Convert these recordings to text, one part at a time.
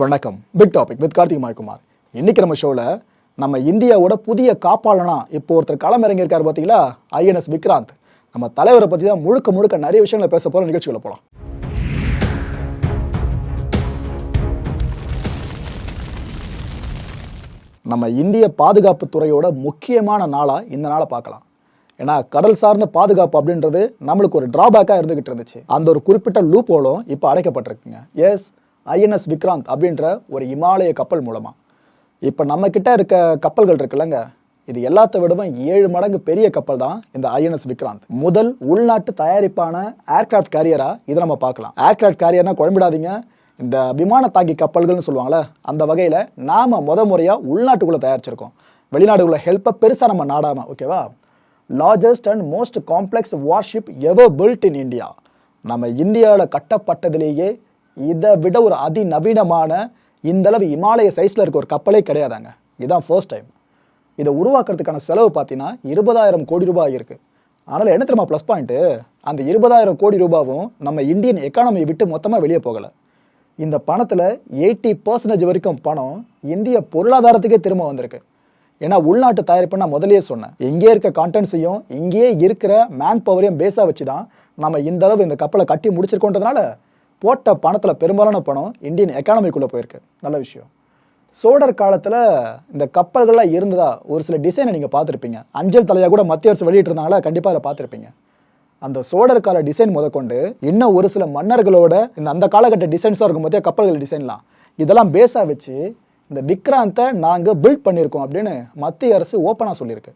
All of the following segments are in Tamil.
வணக்கம். Big topic with Karthik Maikumar இன்னைக்கு நம்ம ஷோவில் நம்ம இந்தியாவோட புதிய காப்பாளனா இப்போ ஒருத்தர் களமிறங்கியிருக்காரு பார்த்தீங்களா? ஐஎன்எஸ் விக்ராந்த். நம்ம தலைவரை பற்றி தான் முழுக்க முழுக்க நிறைய விஷயங்களை பேச போகிற நிகழ்ச்சிகளை போகலாம் நம்ம இந்திய பாதுகாப்பு துறையோட முக்கியமான நாளாக இந்த நாளை பார்க்கலாம். ஏன்னா கடல் சார்ந்த பாதுகாப்பு அப்படின்றது நம்மளுக்கு ஒரு டிராபேக்காக இருந்துகிட்டு இருந்துச்சு. அந்த ஒரு குறிப்பிட்ட லூப் ஹோலும் இப்போ அடைக்கப்பட்டிருக்குங்க. எஸ் ஐஎன்எஸ் விக்ராந்த் அப்படின்ற ஒரு இமாலய கப்பல் மூலமாக இப்போ நம்மக்கிட்ட இருக்க கப்பல்கள் இருக்குல்லங்க. இது எல்லாத்த விடவும் ஏழு மடங்கு பெரிய கப்பல் தான் இந்த ஐஎன்எஸ் விக்ராந்த். முதல் உள்நாட்டு தயாரிப்பான ஏர்கிராஃப்ட் கேரியரா இதை நம்ம பார்க்கலாம். ஏர்கிராஃப்ட் கேரியர்னா குழம்பிடாதீங்க. இந்த விமான தாங்கி கப்பல்கள்னு சொல்லுவாங்களே அந்த வகையில் நாம் முத முறையாக உள்நாட்டுக்குள்ளே தயாரிச்சிருக்கோம். வெளிநாடுக்குள்ள ஹெல்ப்பை பெருசாக நம்ம நாடாமல் ஓகேவா largest and most complex warship ever built in India நம்ம இந்தியாவில் கட்டப்பட்டதிலேயே இதை விட ஒரு அதிநவீனமான இந்த அளவு இமாலய சைஸில் இருக்க ஒரு கப்பலே கிடையாதாங்க. இதுதான் ஃபர்ஸ்ட் டைம் இதை உருவாக்குறதுக்கான செலவு பார்த்தீங்கன்னா இருபதாயிரம் கோடி ரூபாய் இருக்கு. அதனால் என்ன தெரியுமா ப்ளஸ் பாயிண்ட்டு அந்த இருபதாயிரம் கோடி ரூபாவும் நம்ம இந்தியன் எக்கானமியை விட்டு மொத்தமாக வெளியே போகலை. இந்த பணத்தில் எயிட்டி பர்சன்டேஜ் வரைக்கும் பணம் இந்திய பொருளாதாரத்துக்கே திரும்ப வந்திருக்கு. ஏன்னா உள்நாட்டு தயாரிப்பு நான் முதலே சொன்னேன். எங்கேயே இருக்க கான்டென்ட்ஸையும் இங்கேயே இருக்கிற மேன் பவரையும் பேஸாக வச்சு தான் நம்ம இந்த அளவு இந்த கப்பலை கட்டி முடிச்சிருக்கோன்றதுனால போட்ட பணத்தில் பெரும்பாலான பணம் இந்தியன் எக்கானமிக்குள்ளே போயிருக்கு. நல்ல விஷயம். சோழர் காலத்தில் இந்த கப்பல்கள்லாம் இருந்ததா? ஒரு சில டிசைனை நீங்கள் பார்த்துருப்பீங்க. அஞ்சல் தலையாக கூட மத்திய அரசு வெளியிட்டிருந்தாங்களா? கண்டிப்பாக அதை பார்த்துருப்பீங்க. அந்த சோழர் கால டிசைன் முதற்கொண்டு இன்னும் ஒரு சில மன்னர்களோட இந்த அந்த காலகட்ட டிசைன்ஸ்லாம் இருக்கும் போதே கப்பல்கள் டிசைன்லாம் இதெல்லாம் பேஸாக வச்சு இந்த விக்ராந்தை நாங்கள் பில்ட் பண்ணியிருக்கோம் அப்படின்னு மத்திய அரசு ஓப்பனாக சொல்லியிருக்கு.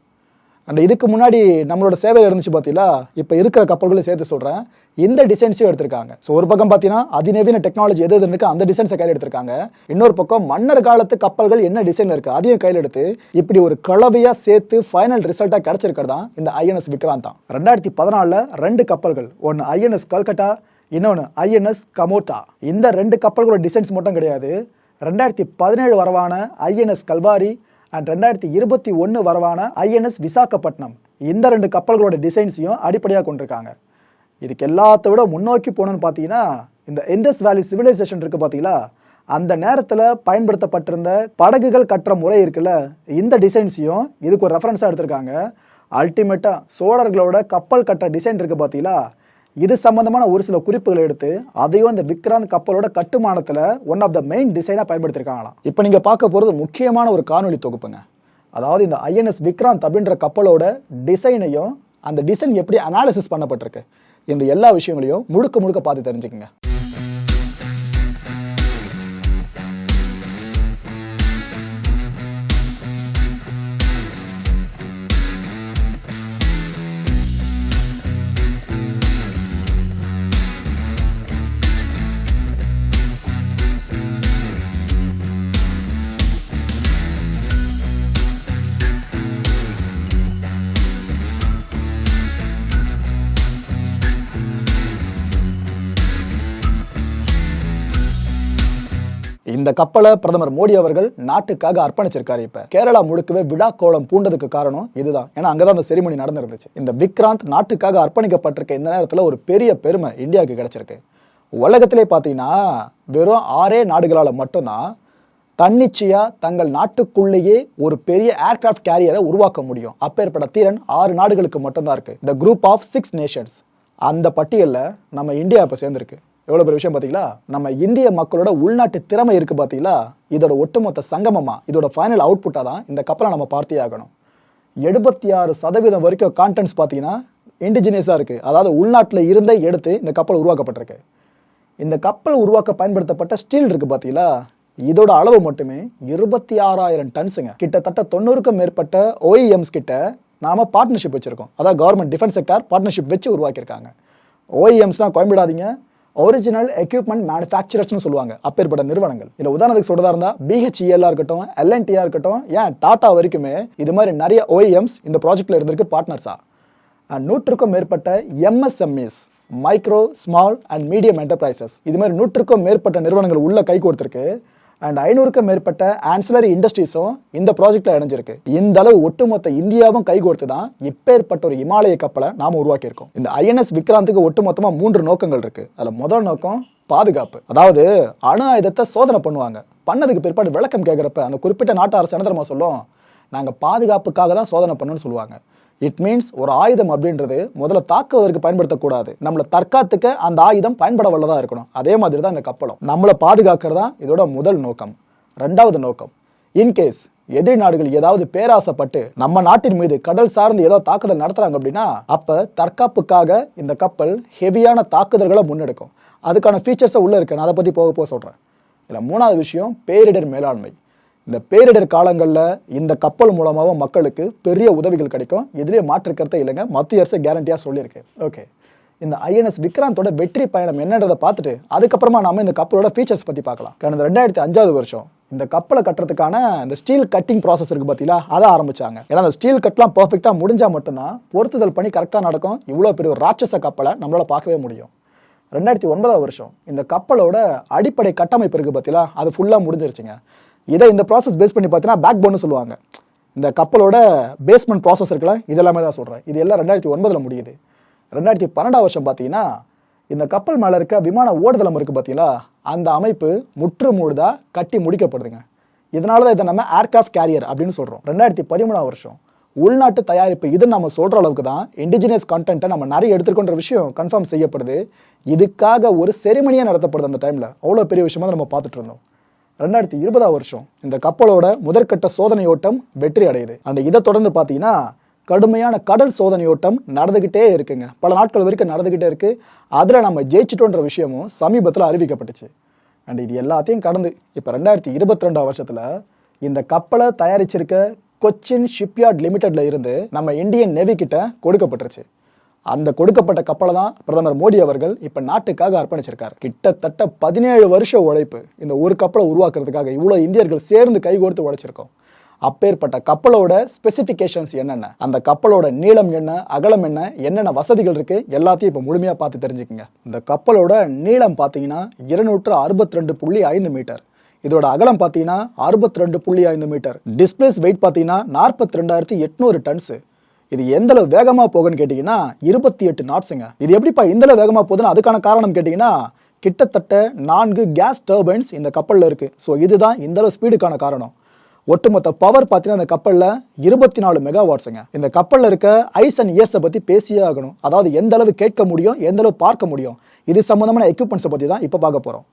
அண்ட் இதுக்கு முன்னாடி நம்மளோட சேவையில் இருந்துச்சு பார்த்தீங்களா இப்போ இருக்கிற கப்பல்களையும் சேர்த்து சொல்கிறேன் இந்த டிசைன்ஸையும் எடுத்திருக்காங்க. ஸோ ஒரு பக்கம் பார்த்தீங்கன்னா அதிநவீன டெக்னாலஜி எது எது இருக்கு அந்த டிசைன்ஸை கையில் எடுத்திருக்காங்க. இன்னொரு பக்கம் மன்னர் காலத்து கப்பல்கள் என்ன டிசைன் இருக்குது அதையும் கையில் எடுத்து இப்படி ஒரு கலவையாக சேர்த்து ஃபைனல் ரிசல்ட்டாக கிடச்சிருக்கிறது தான் இந்த ஐஎன்எஸ் விக்ராந்த் தான். ரெண்டாயிரத்தி பதினாலில் ரெண்டு கப்பல்கள் ஒன்று ஐஎன்எஸ் கல்கட்டா இன்னொன்று ஐஎன்எஸ் கமோட்டா. இந்த ரெண்டு கப்பல்களோட டிசைன்ஸ் மட்டும் கிடையாது. ரெண்டாயிரத்தி பதினேழு வரவான ஐஎன்எஸ் கல்வாரி அண்ட் ரெண்டாயிரத்தி இருபத்தி ஒன்று வரவான ஐஎன்எஸ் விசாகப்பட்டினம். இந்த ரெண்டு கப்பல்களோட டிசைன்ஸையும் அடிப்படையாக கொண்டிருக்காங்க. இதுக்கு எல்லாத்த விட முன்னோக்கி போகணுன்னு பார்த்தீங்கன்னா இந்த இண்டஸ் வேலி சிவிலைசேஷன் இருக்குது பார்த்தீங்களா? அந்த நேரத்தில் பயன்படுத்தப்பட்டிருந்த படகுகள் கட்டுற முறை இருக்குல்ல இந்த டிசைன்ஸையும் இதுக்கு ஒரு ரெஃபரன்ஸாக எடுத்திருக்காங்க. அல்டிமேட்டாக சோழர்களோட கப்பல் கட்டுற டிசைன் இருக்குது பார்த்தீங்களா? இது சம்பந்தமான ஒரு சில குறிப்புகளை எடுத்து அதையும் அந்த விக்ராந்த் கப்பலோட கட்டுமானத்தில் ஒன் ஆஃப் த மெயின் டிசைனாக பயன்படுத்தியிருக்காங்களாம் இப்போ நீங்கள் பார்க்க போகிறது முக்கியமான ஒரு காணொலி தொகுப்புங்க. அதாவது இந்த ஐஎன்எஸ் விக்ராந்த் அப்படின்ற கப்பலோட டிசைனையும் அந்த டிசைன் எப்படி அனாலிசிஸ் பண்ணப்பட்டிருக்கு? இந்த எல்லா விஷயங்களையும் முழுக்க முழுக்க பார்த்து தெரிஞ்சுக்கங்க. இந்த கப்பலை பிரதமர் மோடி அவர்கள் நாட்டுக்காக அர்ப்பணிச்சிருக்காரு இப்ப. கேரளா முழுக்கவே விழா கோலம் பூண்டதுக்கு காரணம் இதுதான். ஏன்னா அங்கதான் அந்த செரிமனி நடந்திருந்துச்சு. இந்த விக்ராந்த் நாட்டுக்காக அர்ப்பணிக்கப்பட்டிருக்க இந்த நேரத்தில் ஒரு பெரிய பெருமை இந்தியாவுக்கு கிடைச்சிருக்கு. உலகத்திலே பார்த்தீங்கன்னா வெறும் ஆறே நாடுகளால் மட்டும்தான் தன்னிச்சையா தங்கள் நாட்டுக்குள்ளேயே ஒரு பெரிய ஏர்கிராஃப்ட் கேரியரை உருவாக்க முடியும். அப்பேற்பட்ட திறன் ஆறு நாடுகளுக்கு மட்டும்தான் இருக்கு. The group of six nations அந்த பட்டியலில் நம்ம இந்தியா இப்போ சேர்ந்துருக்கு. எவ்வளோ பெரிய விஷயம் பார்த்தீங்களா? நம்ம இந்திய மக்களோட உள்நாட்டு திறமை இருக்குது பார்த்தீங்களா? இதோட ஒட்டுமொத்த சங்கமமாக இதோட ஃபைனல் அவுட்புட்டாக தான் இந்த கப்பலை நம்ம பார்த்தே ஆகணும். எழுபத்தி ஆறு சதவீதம் வரைக்கும் கான்டென்ட்ஸ் பார்த்தீங்கன்னா இண்டிஜினியஸாக இருக்குது அதாவது உள்நாட்டில் இருந்தே எடுத்து இந்த கப்பல் உருவாக்கப்பட்டிருக்கு. இந்த கப்பல் உருவாக்க பயன்படுத்தப்பட்ட ஸ்டீல் இருக்குது பார்த்தீங்களா? இதோட அளவு மட்டுமே இருபத்தி ஆறாயிரம் டன்ஸுங்க கிட்டத்தட்ட தொண்ணூறுக்கும் மேற்பட்ட ஓஇஎம்ஸ் கிட்ட நாம பார்ட்னர்ஷிப் வச்சுருக்கோம். அதாவது கவர்மெண்ட் டிஃபென்ஸ் செக்டார் பார்ட்னர்ஷிப் வச்சு உருவாக்கியிருக்காங்க. ஓஇஎம்ஸ்னால் குழம்பிடாதீங்க. ஒரிஜினல் எக்யூப்மெண்ட் மேனுஃபேக்சரர்ஸ்னு சொல்லுவாங்க. அப்பேற்பட்ட நிறுவனங்கள். இதில் உதாரணத்துக்கு சொல்றதா இருந்தால் பிஹெச்இஎல்லாக இருக்கட்டும் எல்என்டிஆ இருக்கட்டும் ஏன் டாடா வரைக்குமே இது மாதிரி நிறைய ஓஎம்ஸ் இந்த ப்ராஜெக்டில் இருந்திருக்கு பார்ட்னர்ஸா நூற்றுக்கும் மேற்பட்ட MSMEs micro small and medium enterprises இது மாதிரி நூற்றுக்கும் மேற்பட்ட நிறுவனங்கள் உள்ள கை கொடுத்துருக்கு. அண்ட் ஐநூறுக்கும் மேற்பட்ட ஆன்சிலரி இண்டஸ்ட்ரீஸும் இந்த ப்ராஜெக்ட்டில் இணைஞ்சிருக்கு. இந்த அளவு ஒட்டுமொத்த இந்தியாவும் கைகோர்த்து தான் இப்பேற்பட்ட ஒரு இமாலய கப்பலை நாம் உருவாக்கியிருக்கோம். இந்த ஐஎன்எஸ் விக்ராந்துக்கு ஒட்டுமொத்தமாக மூன்று நோக்கங்கள் இருக்கு. அதில் முதல் நோக்கம் பாதுகாப்பு. அதாவது அணு ஆயுதத்தை சோதனை பண்ணுவாங்க. பண்ணதுக்கு பிற்பாடு விளக்கம் கேட்குறப்ப அந்த குறிப்பிட்ட நாட்டு அரசு என்ன தெரியுமா சொல்லும்? நாங்கள் பாதுகாப்புக்காக தான் சோதனை பண்ணணும்னு சொல்லுவாங்க. இட் மீன்ஸ் ஒரு ஆயுதம் அப்படின்றது முதல்ல தாக்குவதற்கு பயன்படுத்தக்கூடாது. நம்மளை தற்காத்துக்க அந்த ஆயுதம் பயன்பட வல்லதாக இருக்கணும். அதே மாதிரி தான் இந்த கப்பலும். நம்மளை பாதுகாக்கிறது தான் இதோட முதல் நோக்கம். ரெண்டாவது நோக்கம். இன்கேஸ் எதிரி நாடுகள் ஏதாவது பேராசைப்பட்டு நம்ம நாட்டின் மீது கடல் சார்ந்து ஏதாவது தாக்குதல் நடத்துறாங்க அப்படின்னா அப்ப தற்காப்புக்காக இந்த கப்பல் ஹெவியான தாக்குதல்களை முன்னெடுக்கும். அதுக்கான ஃபீச்சர்ஸை உள்ள இருக்கு. நான் அதை பத்தி போக போக சொல்றேன். இதில் மூணாவது விஷயம் பேரிடர் மேலாண்மை. இந்த பேரிடர் காலங்களில் இந்த கப்பல் மூலமாகவும் மக்களுக்கு பெரிய உதவிகள் கிடைக்கும். இதுலேயே மாற்றுக்கிறதே இல்லைங்க. மத்திய அரசு கேரண்டியாக சொல்லியிருக்கு. ஓகே இந்த ஐஎன்எஸ் விக்ராந்தோட வெற்றி பயணம் என்னன்றதை பார்த்துட்டு அதுக்கப்புறமா நாம இந்த கப்பலோட ஃபீச்சர்ஸ் பற்றி பார்க்கலாம். கடந்த ரெண்டாயிரத்தி அஞ்சாவது வருஷம் இந்த கப்பலை கட்டுறதுக்கான இந்த ஸ்டீல் கட்டிங் ப்ராசஸ் இருக்கு பார்த்தீங்களா அதை ஆரம்பிச்சாங்க. ஏன்னா அந்த ஸ்டீல் கட்லாம் பர்ஃபெக்டாக முடிஞ்சால் மட்டும்தான் பொருத்துதல் பண்ணி கரெக்டாக நடக்கும். இவ்வளோ பெரிய ஒரு ராட்சச கப்பலை நம்மளால் பார்க்கவே முடியும். ரெண்டாயிரத்தி ஒன்பதாவது வருஷம் இந்த கப்பலோட அடிப்படை கட்டமைப்பு இருக்கு பார்த்தீங்களா அது ஃபுல்லாக முடிஞ்சிருச்சுங்க. இதை இந்த ப்ராசஸ் பேஸ் பண்ணி பார்த்தீங்கன்னா பேக் போன்னு சொல்லுவாங்க. இந்த கப்பலோட பேஸ்மெண்ட் ப்ராசஸ் இருக்குல்ல இதெல்லாமே தான் சொல்கிறேன் இது எல்லாம் ரெண்டாயிரத்தி ஒன்பதில் முடியுது. ரெண்டாயிரத்தி பன்னெண்டாம் வருஷம் பார்த்தீங்கன்னா இந்த கப்பல் மேலே இருக்க விமான ஓடுதளம் இருக்குது பார்த்தீங்களா அந்த அமைப்பு முற்று மூடுதாக கட்டி முடிக்கப்படுதுங்க. இதனால தான் இதை நம்ம ஏர்கிராஃப்ட் கேரியர் அப்படின்னு சொல்கிறோம் ரெண்டாயிரத்தி பதிமூணாம் வருஷம். உள்நாட்டு தயாரிப்பு இது நம்ம சொல்கிற அளவுக்கு தான் இண்டிஜினியஸ் கண்டென்ட்டை நம்ம நிறைய எடுத்துருக்கோன்ற விஷயம் கன்ஃபார்ம் செய்யப்படுது. இதுக்காக ஒரு செரிமனியாக நடத்தப்படுது அந்த டைமில் அவ்வளோ பெரிய விஷயமா நம்ம பார்த்துட்டு இருந்தோம். ரெண்டாயிரத்தி இருபதாம் வருஷம் இந்த கப்பலோட முதற்கட்ட சோதனையோட்டம் வெற்றி அடையுது. அண்ட் இதை தொடர்ந்து பார்த்தீங்கன்னா கடுமையான கடல் சோதனையோட்டம் நடந்துகிட்டே இருக்குங்க. பல நாட்கள் வரைக்கும் நடந்துகிட்டே இருக்கு. அதில் நம்ம ஜெயிச்சிட்டோன்ற விஷயமும் சமீபத்தில் அறிவிக்கப்பட்டுச்சு. அண்ட் இது எல்லாத்தையும் கடந்து இப்போ ரெண்டாயிரத்தி இருபத்தி ரெண்டாம் வருஷத்தில் இந்த கப்பலை தயாரிச்சிருக்க கொச்சின் ஷிப்யார்ட் லிமிடெட்ல இருந்து நம்ம இந்தியன் நேவி கிட்ட கொடுக்கப்பட்டுருச்சு. அந்த கொடுக்கப்பட்ட கப்பலை தான் பிரதமர் மோடி அவர்கள் இப்ப நாட்டுக்காக அர்ப்பணிச்சிருக்காரு. கிட்டத்தட்ட பதினேழு வருஷம் உழைப்பு இந்த ஒரு கப்பலை உருவாக்குறதுக்காக இவ்வளோ இந்தியர்கள் சேர்ந்து கைகோர்த்து உழைச்சிருக்கோம். அப்பேற்பட்ட கப்பலோட ஸ்பெசிஃபிகேஷன்ஸ் என்னென்ன? அந்த கப்பலோட நீளம் என்ன? அகலம் என்ன? என்னென்ன வசதிகள் இருக்கு? எல்லாத்தையும் இப்போ முழுமையாக பார்த்து தெரிஞ்சுக்கங்க. இந்த கப்பலோட நீளம் பார்த்தீங்கன்னா இருநூற்று அறுபத்தி ரெண்டு புள்ளி ஐந்து மீட்டர். இதோட அகலம் பார்த்தீங்கன்னா அறுபத்தி ரெண்டு புள்ளி ஐந்து மீட்டர். டிஸ்பிளேஸ் வெயிட் பார்த்தீங்கன்னா நாற்பத்தி ரெண்டாயிரத்தி எட்நூறு டன்ஸு இது எந்த அளவு வேகமா போகுன்னு கேட்டீங்கன்னா இருபத்தி எட்டு நாட்ஸுங்க இது எப்படிப்பா இந்த அளவு வேகமா போகுதுன்னு அதுக்கான காரணம் கேட்டீங்கன்னா கிட்டத்தட்ட நான்கு கேஸ் டர்பைன்ஸ் இந்த கப்பலில் இருக்கு. ஸோ இதுதான் இந்த அளவு ஸ்பீடுக்கான காரணம். ஒட்டுமொத்த பவர் பார்த்தீங்கன்னா இந்த கப்பலில் இருபத்தி நாலு மெகா வாட்ஸுங்க இந்த கப்பலில் இருக்க ஐஸ் அண்ட் இயர்ஸை பற்றி பேசியே ஆகணும். அதாவது எந்த அளவு கேட்க முடியும் எந்த அளவு பார்க்க முடியும். இது சம்மந்தமான எக்யூப்மெண்ட்ஸை பற்றி தான் இப்போ பார்க்க போகிறோம்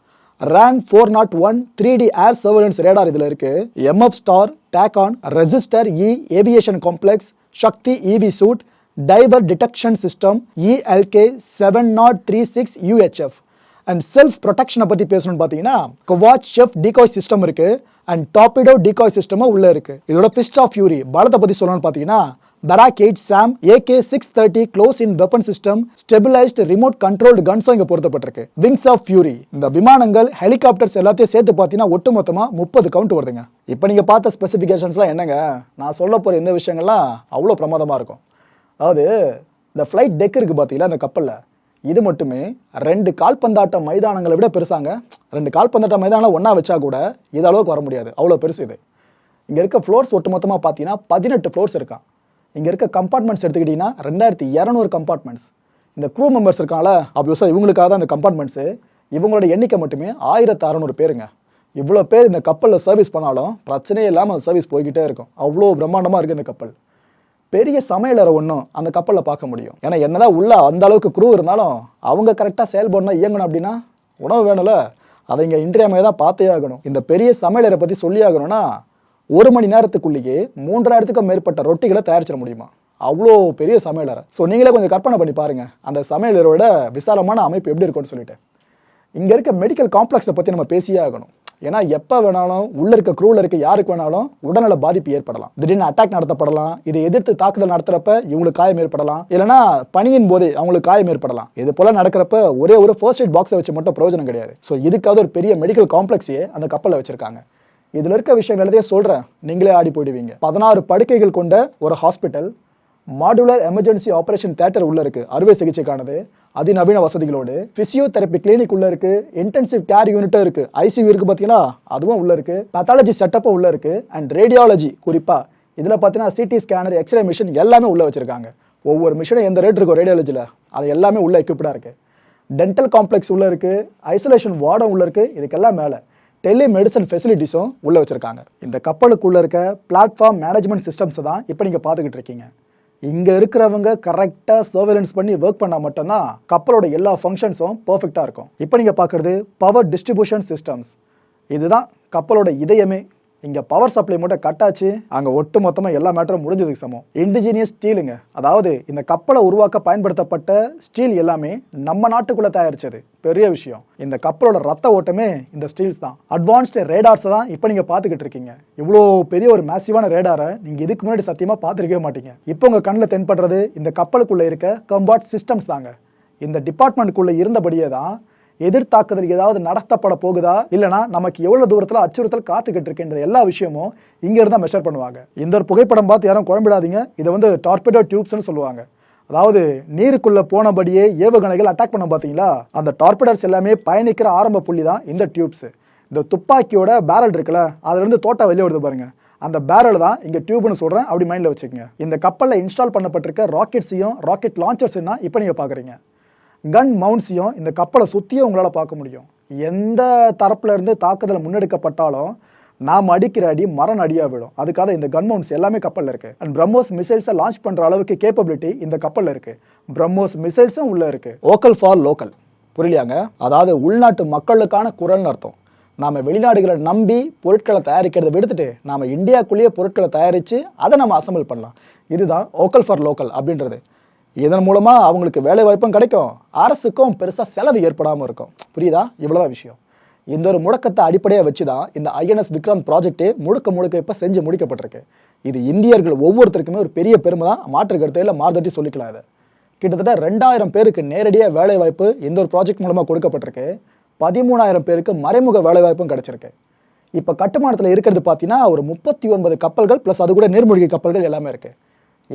ரேங் four nought one three D air surveillance radar இதில் இருக்கு. எம்எஃப் ஸ்டார் டேகான் ரெஜிஸ்டர் இ aviation complex Shakti EV suite diver detection system ELK seven nought three six UHF and self ப்ரொடெக்ஷனை பற்றி பேசணும்னு பார்த்தீங்கன்னா கவாச் ஷெஃப் டிகாய் சிஸ்டம் இருக்கு. அண்ட் டாபிடோ டிகாய் சிஸ்டமும் உள்ளே இருக்கு. இதோட பிஸ்ட் ஆஃப் ஃபியூரி பலத்தை பற்றி சொல்லணும்னு பார்த்தீங்கன்னா Barak eight SAM AK six thirty close in weapon system stabilised remote controlled consume இங்கே பொருத்தப்பட்டிருக்கு. விங்ஸ் ஆஃப் ஃபியூரி இந்த விமானங்கள் ஹெலிகாப்டர்ஸ் எல்லாத்தையும் சேர்த்து பார்த்தீங்கன்னா ஒட்டுமொத்தமாக முப்பது கவுண்ட் வருதுங்க. இப்போ நீங்கள் பார்த்த ஸ்பெசிஃபிகேஷன்ஸ்லாம் என்னங்க? நான் சொல்ல போகிற இந்த விஷயங்கள்லாம் அவ்வளோ பிரமாதமாக இருக்கும். அதாவது இந்த ஃப்ளைட் டெக் இருக்குது பார்த்தீங்களா அந்த கப்பலில்? இது மட்டுமே ரெண்டு கால்பந்தாட்ட மைதானங்களை விட பெருசாங்க. ரெண்டு கால்பந்தாட்ட மைதானம் ஒன்றா வச்சா கூட இது அளவுக்கு வர முடியாது. அவ்வளோ பெருசு இது. இங்கே இருக்க ஃப்ளோர்ஸ் ஒட்டுமொத்தமாக பார்த்தீங்கன்னா பதினெட்டு ஃப்ளோர்ஸ் இருக்கான். இங்கே இருக்க கம்பார்ட்மெண்ட்ஸ் எடுத்துக்கிட்டிங்கன்னா ரெண்டாயிரத்தி இரநூறு கம்பார்ட்மெண்ட்ஸ் இந்த க்ரூ மெம்பர்ஸ் இருக்காங்களா அப்படி இவங்களுக்காக தான் இந்த கம்பார்ட்மெண்ட்ஸு இவங்களோட எண்ணிக்கை மட்டுமே ஆயிரத்து அறநூறு பேருங்க. இவ்வளோ பேர் இந்த கப்பலில் சர்வீஸ் பண்ணாலும் பிரச்சனையே இல்லாமல் அந்த சர்வீஸ் போய்கிட்டே இருக்கும். அவ்வளோ பிரம்மாண்டமாக இருக்குது இந்த கப்பல். பெரிய சமையலறை ஒன்றும் அந்த கப்பலில் பார்க்க முடியும். ஏன்னா என்னதான் உள்ள அந்த அளவுக்கு குரூ இருந்தாலும் அவங்க கரெக்டாக செயல்படணும் இயங்கணும் அப்படின்னா உணவு வேணும்ல. அதை இங்கே இன்றைய தான் பார்த்தே ஆகணும். இந்த பெரிய சமையலறை பற்றி சொல்லி ஆகணும்னா ஒரு மணி நேரத்துக்குள்ளேயே மூன்றாயிரத்துக்கும் மேற்பட்ட ரொட்டிகளை தயாரிச்சிட முடியுமா? அவ்வளோ பெரிய சமையலறை ஸோ நீங்களே கொஞ்சம் கற்பனை பண்ணி பாருங்கள் அந்த சமையலரோட விசாலமான அமைப்பு எப்படி இருக்கும்னு சொல்லிட்டு. இங்கே இருக்க மெடிக்கல் காம்ப்ளெக்ஸை பற்றி நம்ம பேசியே ஆகணும். ஏன்னா எப்போ வேணாலும் உள்ளே இருக்க க்ரூவில் இருக்க யாருக்கு வேணாலும் உடல்நல பாதிப்பு ஏற்படலாம். திடீர்னு அட்டாக் நடத்தப்படலாம். இதை எதிர்த்து தாக்குதல் நடத்துகிறப்ப இவங்களுக்கு காயம் ஏற்படலாம். இல்லைனா பணியின் போதே அவங்களுக்கு காயம் ஏற்படலாம். இது போல நடக்கிறப்ப ஒரே ஒரு ஃபர்ஸ்ட் எய்ட் பாக்ஸை வச்சு மட்டும் பிரயோஜனம் கிடையாது. ஸோ இதுக்காவது ஒரு பெரிய மெடிக்கல் காம்ப்ளெக்ஸையே அந்த கப்பலில் வச்சிருக்காங்க. இதில் இருக்க விஷயங்கள் எல்லாத்தையும் சொல்கிறேன் நீங்களே ஆடி போயிடுவீங்க. பதினாறு படுக்கைகள் கொண்ட ஒரு hospital modular emergency operation theatre உள்ள இருக்கு. அறுவை சிகிச்சைக்கானது அதிநவீன வசதிகளோடு. பிசியோதெரப்பி கிளினிக் உள்ள இருக்கு. இன்டென்சிவ் கேர் யூனிட்டும் இருக்கு. ஐசியூ இருக்கு பார்த்தீங்கன்னா அதுவும் உள்ள இருக்கு. பத்தாலஜி செட்டப்பும் உள்ள இருக்கு. அண்ட் ரேடியாலஜி குறிப்பா இதில் பார்த்தீங்கன்னா சிடி ஸ்கேனர் எக்ஸ்ரே மிஷின் எல்லாமே உள்ள வச்சிருக்காங்க. ஒவ்வொரு மிஷினும் எந்த ரேட் இருக்கும் ரேடியாலஜியில் அது எல்லாமே உள்ள எக்யூப்டாக இருக்குது டென்டல் காம்ப்ளெக்ஸ் உள்ளே இருக்குது ஐசோலேஷன் வார்டும் உள்ளே இருக்குது இதுக்கெல்லாம் மேலே. டெலி மெடிசன் ஃபெசிலிட்டிஸும் உள்ளே வச்சிருக்காங்க. இந்த கப்பலுக்குள்ளே இருக்க பிளாட்ஃபார்ம் மேனேஜ்மெண்ட் சிஸ்டம்ஸை தான் இப்போ நீங்கள் பார்த்துக்கிட்டு இருக்கீங்க. இங்கே இருக்கிறவங்க கரெக்டாக சர்வேலன்ஸ் பண்ணி ஒர்க் பண்ணால் மட்டும்தான் கப்பலோட எல்லா ஃபங்க்ஷன்ஸும் பர்ஃபெக்டாக இருக்கும். இப்போ நீங்கள் பார்க்குறது பவர் டிஸ்ட்ரிபியூஷன் சிஸ்டம்ஸ் இதுதான் கப்பலோட இதயமே இங்க பவர் சப்ளை மட்டும் கட்டாச்சு அங்க ஒட்டு மொத்தமா எல்லா மேட்டரும் முடிஞ்சதுக்கு சமம். இண்டிஜினியஸ் ஸ்டீலுங்க அதாவது இந்த கப்பலை உருவாக்க பயன்படுத்தப்பட்ட ஸ்டீல் எல்லாமே நம்ம நாட்டுக்குள்ள தயாரிச்சது. பெரிய விஷயம். இந்த கப்பலோட ரத்த ஓட்டமே இந்த ஸ்டீல்ஸ் தான். அட்வான்ஸ்டு ரேடார்ஸ் தான் இப்போ நீங்க பாத்துக்கிட்டு இருக்கீங்க. இவ்வளோ பெரிய ஒரு மேசிவான ரேடாரை நீங்க இதுக்கு முன்னாடி சத்தியமா பார்த்துருக்கவே மாட்டீங்க. இப்போ உங்க கண்ணில் தென்படுறது இந்த கப்பலுக்குள்ள இருக்க கம்பார்ட் சிஸ்டம்ஸ் தாங்க. இந்த டிபார்ட்மெண்ட்டுக்குள்ள இருந்தபடியே தான் எதிர்த்தாக்குதல் ஏதாவது நடத்தப்பட போகுதா? இல்லைனா நமக்கு எவ்வளவு தூரத்தில் அச்சுறுத்தல் காத்துக்கிட்டு இருக்கின்ற எல்லா விஷயமும் இங்கேருந்து மெஷர் பண்ணுவாங்க. இந்த ஒரு புகைப்படம் பார்த்து யாரும் குழம்பிடாதீங்க. இதை வந்து டார்பெடோ டியூப்ஸ்னு சொல்லுவாங்க. அதாவது நீருக்குள்ள போனபடியே ஏவுகணைகள் அட்டாக் பண்ண பார்த்தீங்களா? அந்த டார்பேடர்ஸ் எல்லாமே பயணிக்கிற ஆரம்ப புள்ளி தான் இந்த டியூப்ஸ் இந்த துப்பாக்கியோட பேரல் இருக்குல்ல அதுலேருந்து தோட்டா வெளியே வருது பாருங்க. அந்த பேரல் தான் இங்கே டியூப்னு சொல்கிறேன் அப்படி மைண்டில் வச்சுக்கோங்க. இந்த கப்பலில் இன்ஸ்டால் பண்ணப்பட்டிருக்க ராக்கெட்ஸையும் ராக்கெட் லான்ச்சர்ஸையும் தான் இப்போ நீங்கள் பார்க்குறீங்க. கன் மவுண்ட்ஸையும் இந்த கப்பலை சுற்றியும் உங்களால் பார்க்க முடியும். எந்த தரப்புல இருந்து தாக்குதல் முன்னெடுக்கப்பட்டாலும் நாம் அடிக்கிற அடி மரண அடியாக விடும் அதுக்காக இந்த கன் மவுண்ட்ஸ் எல்லாமே கப்பலில் இருக்குது அண்ட் பிரம்மோஸ் மிசைல்ஸை லான்ச் பண்ணுற அளவுக்கு கேப்பபிலிட்டி இந்த கப்பலில் இருக்குது பிரம்மோஸ் மிசைல்ஸும் உள்ளே இருக்குது ஓக்கல் ஃபார் லோக்கல் புரியலையாங்க? அதாவது உள்நாட்டு மக்களுக்கான குரல்னு அர்த்தம். நாம் வெளிநாடுகளை நம்பி பொருட்களை தயாரிக்கிறத விடுத்துட்டு நாம் இந்தியாக்குள்ளேயே பொருட்களை தயாரித்து அதை நம்ம அசம்பிள் பண்ணலாம். இதுதான் ஓக்கல் ஃபார் லோக்கல் அப்படின்றது. இதன் மூலமாக அவங்களுக்கு வேலை வாய்ப்பும் கிடைக்கும். அரசுக்கும் பெருசாக செலவு ஏற்படாமல் இருக்கும். புரியுதா? இவ்வளோதான் விஷயம். இந்த ஒரு முடக்கத்தை அடிப்படையாக வச்சு தான் இந்த ஐஎன்எஸ் விக்ராந்த் ப்ராஜெக்டே முழுக்க முழுக்க இப்போ செஞ்சு முடிக்கப்பட்டிருக்கு. இது இந்தியர்கள் ஒவ்வொருத்தருக்குமே ஒரு பெரிய பெருமை தான். மாற்று கருத்தையில் மாறுதட்டி சொல்லிக்கலாம் இதை. கிட்டத்தட்ட ரெண்டாயிரம் பேருக்கு நேரடியாக வேலை வாய்ப்பு இந்த ஒரு ப்ராஜெக்ட் மூலமாக கொடுக்கப்பட்டிருக்கு. பதிமூணாயிரம் பேருக்கு மறைமுக வேலை வாய்ப்பும் கிடைச்சிருக்கு. இப்போ கட்டுமானத்தில் இருக்கிறது பார்த்தீங்கன்னா ஒரு முப்பத்தி ஒன்பது கப்பல்கள் ப்ளஸ் அது கூட நீர்மூழ்கி கப்பல்கள் எல்லாமே இருக்குது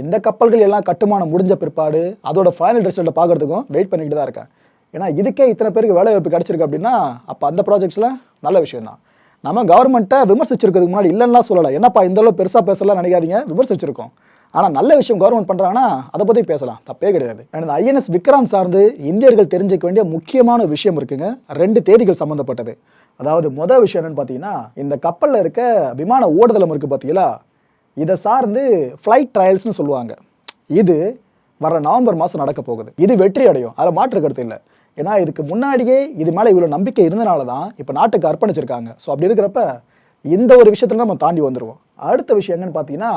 இந்த கப்பல்கள் எல்லாம் கட்டுமானம் முடிஞ்ச பிற்பாடு அதோட ஃபைனல் ரிசல்ட்டை பார்க்கறதுக்கும் வெயிட் பண்ணிக்கிட்டு தான் இருக்கேன். ஏன்னா இதுக்கே இத்தனை பேருக்கு வேலை வாய்ப்பு கிடச்சிருக்கு அப்படின்னா அப்போ அந்த ப்ராஜெக்ட்ஸில் நல்ல விஷயம் தான் நம்ம கவர்மெண்ட்டை விமர்சிச்சிருக்கிறதுக்கு முன்னாடி இல்லைன்னா சொல்லலை. என்னப்பா இந்த அளவு பெருசாக பேசலாம் நினைக்காதீங்க. விமர்சிச்சிருக்கோம். ஆனால் நல்ல விஷயம் கவர்மெண்ட் பண்ணுறாங்கன்னா அதை பற்றி பேசலாம். தப்பே கிடையாது. எனது ஐஎன்எஸ் விக்ராந்த் சார்ந்து இந்தியர்கள் தெரிஞ்சிக்க வேண்டிய முக்கியமான விஷயம் இருக்குங்க. ரெண்டு தேதிகள் சம்மந்தப்பட்டது அதாவது மொதல் விஷயம் என்னென்னு பார்த்தீங்கன்னா இந்த கப்பலில் இருக்க விமான ஓடுதளம் இருக்குது பார்த்தீங்களா? இதை சார்ந்து ஃப்ளைட் ட்ரையல்ஸ்னு சொல்லுவாங்க. இது வர நவம்பர் மாதம் நடக்க போகுது. இது வெற்றி அடையும். அதில் மாற்று கருத்து இல்லை. ஏன்னா இதுக்கு முன்னாடியே இது மேலே இவ்வளோ நம்பிக்கை இருந்தனால தான் இப்போ நாட்டுக்கு அர்ப்பணிச்சிருக்காங்க. ஸோ அப்படி இருக்கிறப்ப இந்த ஒரு விஷயத்தில் நம்ம தாண்டி வந்துடுவோம் அடுத்த விஷயம் என்னன்னு பார்த்தீங்கன்னா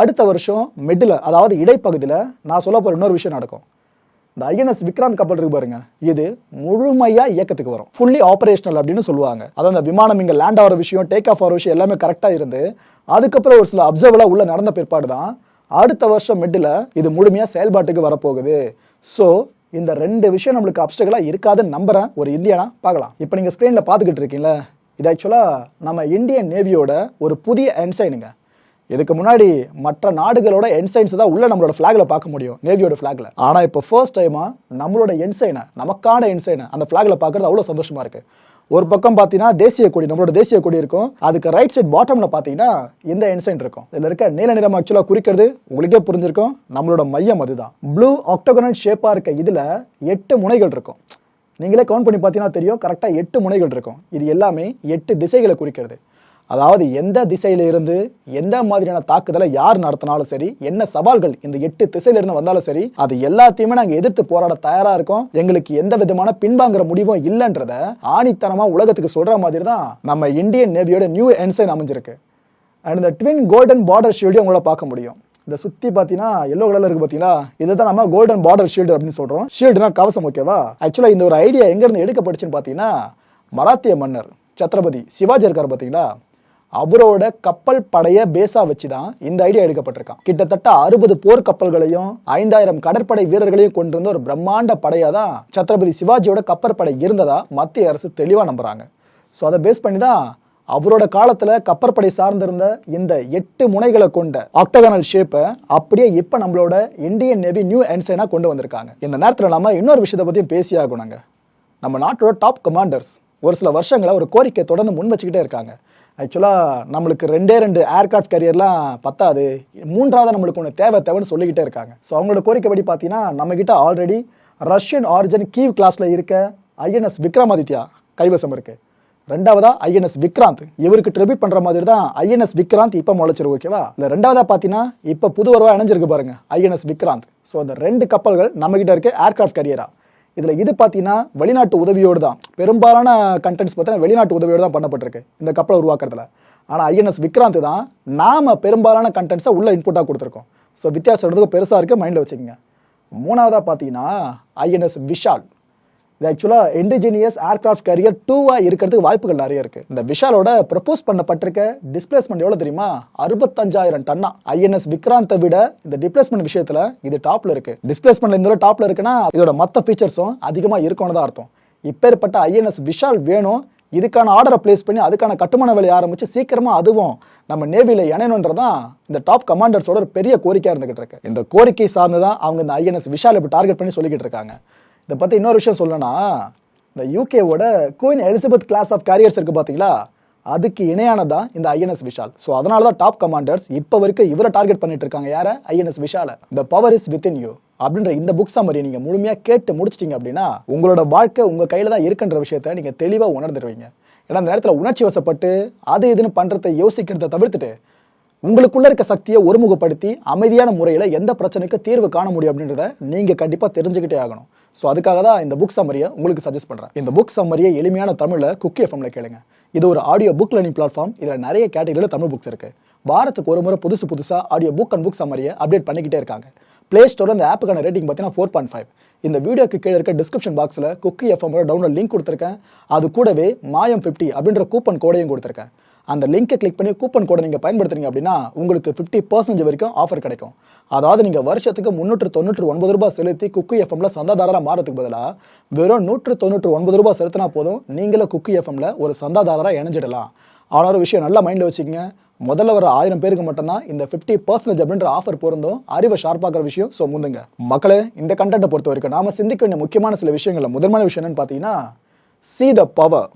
அடுத்த வருஷம் மிடில் அதாவது இடைப்பகுதியில் நான் சொல்ல போகிற இன்னொரு விஷயம் நடக்கும். இந்த ஐஎன்எஸ் விக்ராந்த் கப்பல் இருக்கு பாருங்க. இது முழுமையா இயக்கத்துக்கு வரும். ஃபுல்லி ஆபரேஷனல் அப்படின்னு சொல்லுவாங்க. அதாவது அந்த விமானம் இங்க லேண்ட் ஆகிற விஷயம் டேக் ஆஃப் ஆகிற விஷயம் எல்லாமே கரெக்டாக இருந்து அதுக்கப்புறம் ஒரு சில அப்சர்வலாக உள்ள நடந்த பிற்பாடு தான் அடுத்த வருஷம் மிட்டில் இது முழுமையா செயல்பாட்டுக்கு வரப்போகுது. ஸோ இந்த ரெண்டு விஷயம் நம்மளுக்கு அப்டகலாக இருக்காதுன்னு நம்புறேன். ஒரு இந்தியனா? பார்க்கலாம். இப்போ நீங்கள் ஸ்க்ரீனில் பார்த்துக்கிட்டு இருக்கீங்களா. இது ஆக்சுவலாக நம்ம இந்தியன் நேவியோட ஒரு புதிய என்சைனுங்க இதுக்கு முன்னாடி மற்ற நாடுகளோட என்சைன்ஸ் தான் உள்ள நம்மளோட ஃபிளாக்ல பார்க்க முடியும் நேவியோட ஃபிளாக்ல ஆனா இப்போ ஃபர்ஸ்ட் டைமா நம்மளோட என்சைனை நமக்கான என்சைனை அந்த ஃபிளாக்ல பார்க்கறது அவ்வளோ சந்தோஷமா இருக்கு. ஒரு பக்கம் பார்த்தீங்கன்னா தேசிய கொடி நம்மளோட தேசிய கொடி இருக்கும். அதுக்கு ரைட் சைட் பாட்டம்ல பார்த்தீங்கன்னா இந்த என்சைன் இருக்கும். இதில் இருக்க நீல நிறம் ஆக்சுவலாக குறிக்கிறது உங்களுக்கே புரிஞ்சிருக்கும். நம்மளோட மையம் அதுதான். ப்ளூ ஆக்டோகனல் ஷேப்பாக இருக்க இதில் எட்டு முனைகள் இருக்கும். நீங்களே கவுண்ட் பண்ணி பார்த்தீங்கன்னா தெரியும் கரெக்டாக எட்டு முனைகள் இருக்கும். இது எல்லாமே எட்டு திசைகளை குறிக்கிறது. அதாவது எந்த திசையிலிருந்து எந்த மாதிரியான தாக்குதலை யார் நடத்தினாலும் சரி என்ன சவால்கள் இந்த எட்டு திசையிலிருந்து வந்தாலும் சரி அது எல்லாத்தையுமே நாங்கள் எதிர்த்து போராட தயாரா இருக்கோம். எங்களுக்கு எந்த விதமான பின்வாங்குற முடிவும் இல்லைன்றத ஆணித்தனமா உலகத்துக்கு சொல்ற மாதிரி தான் நம்ம இந்தியன் நேவியோட நியூ என்சைன் அமைஞ்சிருக்கு. அண்ட் இந்த ட்வின் கோல்டன் பார்டர் ஷீல்டையும் உங்களால் பார்க்க முடியும். இந்த சுத்தி பார்த்தீங்கன்னா எல்லோ கலர்ல இருக்கு பார்த்தீங்களா இதை தான் நம்ம கோல்டன் பார்டர் ஷீல்டு அப்படின்னு சொல்றோம். ஷீல்டுனா கவசம் ஓகேவா ஆக்சுவலாக இந்த ஒரு ஐடியா எங்க இருந்து எடுக்கப்பட்டுச்சுன்னு பார்த்தீங்கன்னா மராத்திய மன்னர் சத்ரபதி சிவாஜி இருக்கார் பார்த்தீங்களா அவரோட கப்பல் படைய பேஸா வச்சு தான் இந்த ஐடியா எடுக்கப்பட்டிருக்கான். கிட்டத்தட்ட அறுபது போர் கப்பல்களையும் ஐந்தாயிரம் கடற்படை வீரர்களையும் கொண்டிருந்த ஒரு பிரம்மாண்ட படையா தான் சத்ரபதி சிவாஜியோட கப்பற்படை இருந்ததா மத்திய அரசு தெளிவா நம்புறாங்க. ஸோ அதை பேஸ் பண்ணி தான் அவரோட காலத்துல கப்பற்படை சார்ந்திருந்த இந்த எட்டு முனைகளை கொண்ட ஆக்டகனல் ஷேப்பை அப்படியே இப்ப நம்மளோட இந்தியன் நேவி நியூ என்சைனா கொண்டு வந்திருக்காங்க. இந்த நேரத்தில் நாம இன்னொரு விஷயத்தை பத்தியும் பேசியாகணுங்க நம்ம நாட்டோட டாப் கமாண்டர்ஸ் ஒரு சில வருஷங்களை ஒரு கோரிக்கை தொடர்ந்து முன் வச்சுக்கிட்டே இருக்காங்க. ஆக்சுவலாக நம்மளுக்கு ரெண்டே ரெண்டு ஏர்கிராஃப்ட் கரியர்லாம் பத்தாது. மூன்றாவது நம்மளுக்கு ஒன்று தேவை தேவைன்னு சொல்லிக்கிட்டே இருக்காங்க. ஸோ அவங்களோட கோரிக்கைப்படி பார்த்தீங்கன்னா நம்மக்கிட்ட ஆல்ரெடி ரஷ்யன் ஆரிஜின் கீவ் கிளாஸில் இருக்க ஐஎன்எஸ் விக்ரமாதித்யா கைவசம் இருக்குது ரெண்டாவதா ஐஎன்எஸ் விக்ராந்த். இவருக்கு ட்ரிபியூட் பண்ற மாதிரி தான் ஐஎன்எஸ் விக்ராந்த் இப்போ முளைச்சிரு ஓகேவா இல்ல ரெண்டாவதா பார்த்தீங்கன்னா இப்போ புது வரவா இணைஞ்சிருக்கு பாருங்க ஐஎன்எஸ் விக்ராந்த். ஸோ அந்த ரெண்டு கப்பல்கள் நம்ம கிட்ட இருக்க ஏர்கிராஃப்ட் கரியரா இதில் இது பார்த்தீங்கன்னா வெளிநாட்டு உதவியோடு தான் பெரும்பாலான கண்டென்ட்ஸ் பார்த்தீங்கன்னா வெளிநாட்டு உதவியோடு தான் பண்ணப்பட்டிருக்கு இந்த கப்பலை உருவாக்குறதுல. ஆனால் ஐஎன்எஸ் விக்ராந்த் தான் நாம் பெரும்பாலான கண்டென்ட்ஸை உள்ள இன்புட்டாக கொடுத்துருக்கோம். ஸோ வித்தியாசம் பெருசாக இருக்குது மைண்டில் வச்சுக்கோங்க. மூணாவதாக பார்த்தீங்கன்னா ஐஎன்எஸ் விஷால். இது ஆக்சுவலாக இண்டிஜினியஸ் ஏர்க்ராஃப்ட் கரியர் டூவாக இருக்கிறதுக்கு வாய்ப்புகள் நிறைய இருக்குது இந்த விஷாலோட ப்ரப்போஸ் பண்ணப்பட்டிருக்க டிஸ்பிளேஸ்மெண்ட் எவ்வளோ தெரியுமா? அறுபத்தஞ்சாயிரம் டன்னா ஐஎன்எஸ் விக்ராந்தை விட இந்த டிஸ்பிளேஸ்மெண்ட் விஷயத்தில் இது டாப்பில் இருக்குது டிஸ்பிளேஸ்மெண்ட் இந்த டாப்பில் இருக்குன்னா இதோட மற்ற ஃபீச்சர்ஸும் அதிகமாக இருக்கும்னு தான் அர்த்தம். இப்பேற்பட்ட ஐஎன்எஸ் விஷால் வேணும். இதுக்கான ஆர்டரை பிளேஸ் பண்ணி அதுக்கான கட்டுமான வேலையை ஆரம்பிச்சு சீக்கிரமாக அதுவும் நம்ம நேவியில் இணையணுன்றதான் இந்த டாப் கமாண்டர்ஸோட ஒரு பெரிய கோரிக்கையாக இருந்துகிட்டு இருக்கு. இந்த கோரிக்கை சார்ந்து தான் அவங்க இந்த ஐஎன்எஸ் விஷால் இப்போ டார்கெட் பண்ணி சொல்லிக்கிட்டு இருக்காங்க. இதை பற்றி இன்னொரு விஷயம் சொல்லணும்னா இந்த யூகேவோட Queen Elizabeth class of carriers இருக்குது பார்த்தீங்களா அதுக்கு இணையானதான் இந்த ஐஎன்எஸ் விஷால். ஸோ அதனால தான் டாப் கமாண்டர்ஸ் இப்போ வரைக்கும் இவரை டார்கெட் பண்ணிட்டு இருக்காங்க. யாரை? INS Vishal. The power is within you அப்படின்ற இந்த புக் சம்மரி நீங்கள் முழுமையாக கேட்டு முடிச்சிட்டிங்க அப்படின்னா உங்களோட வாழ்க்கை உங்கள் கையில் தான் இருக்குன்ற விஷயத்த நீங்கள் தெளிவாக உணர்ந்துருவீங்க. ஏன்னா அந்த நேரத்தில் உணர்ச்சி வசப்பட்டு அது இதுன்னு பண்ணுறதை யோசிக்கிறத தவிர்த்துட்டு உங்களுக்குள்ள இருக்க சக்தியை ஒருமுகப்படுத்தி அமைதியான முறையில் எந்த பிரச்சனைக்கு தீர்வு காண முடியும் அப்படின்றத நீங்கள் கண்டிப்பாக தெரிஞ்சுக்கிட்டே ஆகணும். ஸோ அதுக்காக தான் இந்த புக் சம்மரியை உங்களுக்கு சஜஸ்ட் பண்ணுறேன் இந்த புக் சம்மரியை எளிமையான தமிழில் குக்கி எஃப்எம்ல கேளுங்க. இது ஒரு ஆடியோ புக் லேர்னிங் பிளாட்ஃபார்ம் இதில் நிறைய கேட்டகரியில் தமிழ் புக்ஸ் இருக்குது வாரத்துக்கு ஒரு முறை புதுசு புதுசாக ஆடியோ புக் அண்ட் புக் சம்மரியை அப்டேட் பண்ணிக்கிட்டே இருக்காங்க. ப்ளே ஸ்டோர் அந்த ஆப்புக்கான ரேட்டிங் பார்த்தீங்கன்னா ஃபோர் பாயிண்ட் ஃபைவ் இந்த வீடியோக்கு கீழே இருக்க டிஸ்கிரிப்ஷன் பாக்ஸில் குக்கி எஃப்எம்மோட டவுன்லோட் லிங்க் கொடுத்துருக்கேன். அது கூடவே மாயம் ஃபிஃப்டி அப்படின்ற கூப்பன் கோடையும் கொடுத்துருக்கேன். அந்த லிங்கை கிளிக் பண்ணி கூப்பன் கோடை நீங்கள் பயன்படுத்துறீங்க அப்படின்னா உங்களுக்கு ஃபிஃப்டி பர்சன்டேஜ் வரைக்கும் ஆஃபர் கிடைக்கும். அதாவது நீங்கள் வருஷத்துக்கு முந்நூற்று தொண்ணூற்று ஒன்பது ரூபாய் செலுத்தி குக்கு எஃப்எம்ல சந்தாதாரராக மாறதுக்கு பதிலாக வெறும் நூற்று தொண்ணூற்று ஒன்பது ரூபாய் செலுத்தினா போதும் நீங்களே குக்கு எஃப்எம்ல ஒரு சந்தாதாரராக இணைஞ்சிடலாம். ஆனால் ஒரு விஷயம் நல்லா மைண்டில் வச்சுக்கோங்க. முதல்ல வர ஆயிரம் பேருக்கு மட்டும்தான் இந்த ஃபிஃப்டி பர்சன்டேஜ் அப்படின்ற ஆஃபர் பொருந்தும். அறிவை ஷார்ப்பாக்குற விஷயம் ஸோ முந்துங்க. மக்களே இந்த கண்டென்ட்டை பொறுத்த வரைக்கும் நாம சிந்திக்க வேண்டிய முக்கியமான சில விஷயங்களில் முதன்மையான விஷயம் என்னன்னு பார்த்தீங்கன்னா சி த பவர்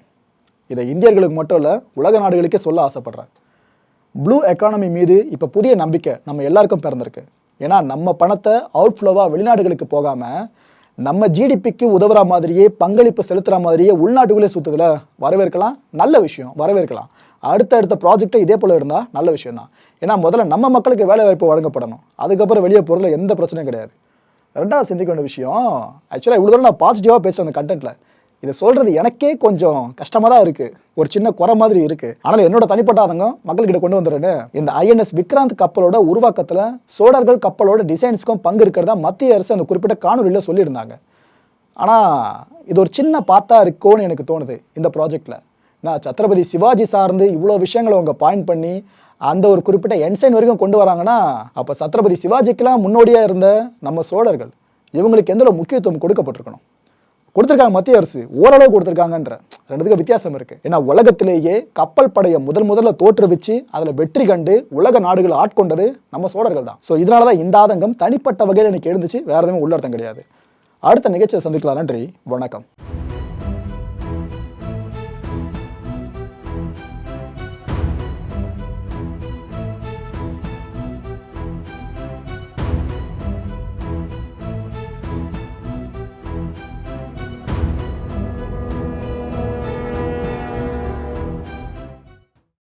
இதை இந்தியர்களுக்கு மட்டும் இல்லை உலக நாடுகளுக்கே சொல்ல ஆசைப்படுறேன். ப்ளூ எக்கானமி மீது இப்போ புதிய நம்பிக்கை நம்ம எல்லாருக்கும் பிறந்திருக்கு. ஏன்னா நம்ம பணத்தை அவுட்ஃப்ளோவாக வெளிநாடுகளுக்கு போகாமல் நம்ம ஜிடிபிக்கு உதவுற மாதிரியே பங்களிப்பு செலுத்துகிற மாதிரியே உள்நாட்டுக்குள்ளே சுற்றுதில் வரவேற்கலாம். நல்ல விஷயம் வரவேற்கலாம். அடுத்த அடுத்த ப்ராஜெக்டை இதே போல் இருந்தால் நல்ல விஷயம் தான் ஏன்னா முதல்ல நம்ம மக்களுக்கு வேலை வாய்ப்பு வழங்கப்படணும். அதுக்கப்புறம் வெளியே போகிறதுல எந்த பிரச்சனையும் கிடையாது. ரெண்டாவது சிந்திக்க வேண்டிய விஷயம் ஆக்சுவலாக இவ்வளோ தூரம் நான் பாசிட்டிவாக பேசுகிறேன் அந்த கண்டென்ட்டில் இதை சொல்றது எனக்கே கொஞ்சம் கஷ்டமா தான் இருக்கு. ஒரு சின்ன குறை மாதிரி இருக்கு. ஆனால் என்னோட தனிப்பட்ட ஆதங்கம் மக்கள்கிட்ட கொண்டு வந்துடுறேன்னு இந்த ஐஎன்எஸ் விக்ராந்த் கப்பலோட உருவாக்கத்துல சோழர்கள் கப்பலோட டிசைன்ஸ்க்கும் பங்கு இருக்கிறதா மத்திய அரசு அந்த குறிப்பிட்ட காணொலியில் சொல்லியிருந்தாங்க. ஆனா இது ஒரு சின்ன பார்ட்டா இருக்கோன்னு எனக்கு தோணுது இந்த ப்ராஜெக்ட்ல நான் சத்ரபதி சிவாஜி சார்ந்து இவ்வளோ விஷயங்களை அவங்க பாயிண்ட் பண்ணி அந்த ஒரு குறிப்பிட்ட என்சைன் வரைக்கும் கொண்டு வராங்கன்னா அப்போ சத்ரபதி சிவாஜிக்கெல்லாம் முன்னோடியாக இருந்த நம்ம சோழர்கள் இவங்களுக்கு எந்த முக்கியத்துவம் கொடுக்கப்பட்டிருக்கணும்? கொடுத்துருக்காங்க மத்திய அரசு. ஓரளவு கொடுத்துருக்காங்கன்ற. ரெண்டுத்துக்கு வித்தியாசம் இருக்கு. ஏன்னா உலகத்திலேயே கப்பல் படையை முதல் முதல்ல தோற்றுவிச்சு அதுல வெற்றி கண்டு உலக நாடுகளை ஆட்கொண்டது நம்ம சோழர்கள் தான். ஸோ இதனால தான் இந்த ஆதங்கம் தனிப்பட்ட வகையில் எனக்கு எழுந்துச்சு. வேற எதுவும் உள்ளர்த்தம் கிடையாது. அடுத்த நிகழ்ச்சியை சந்திக்கலாம். நன்றி. வணக்கம்.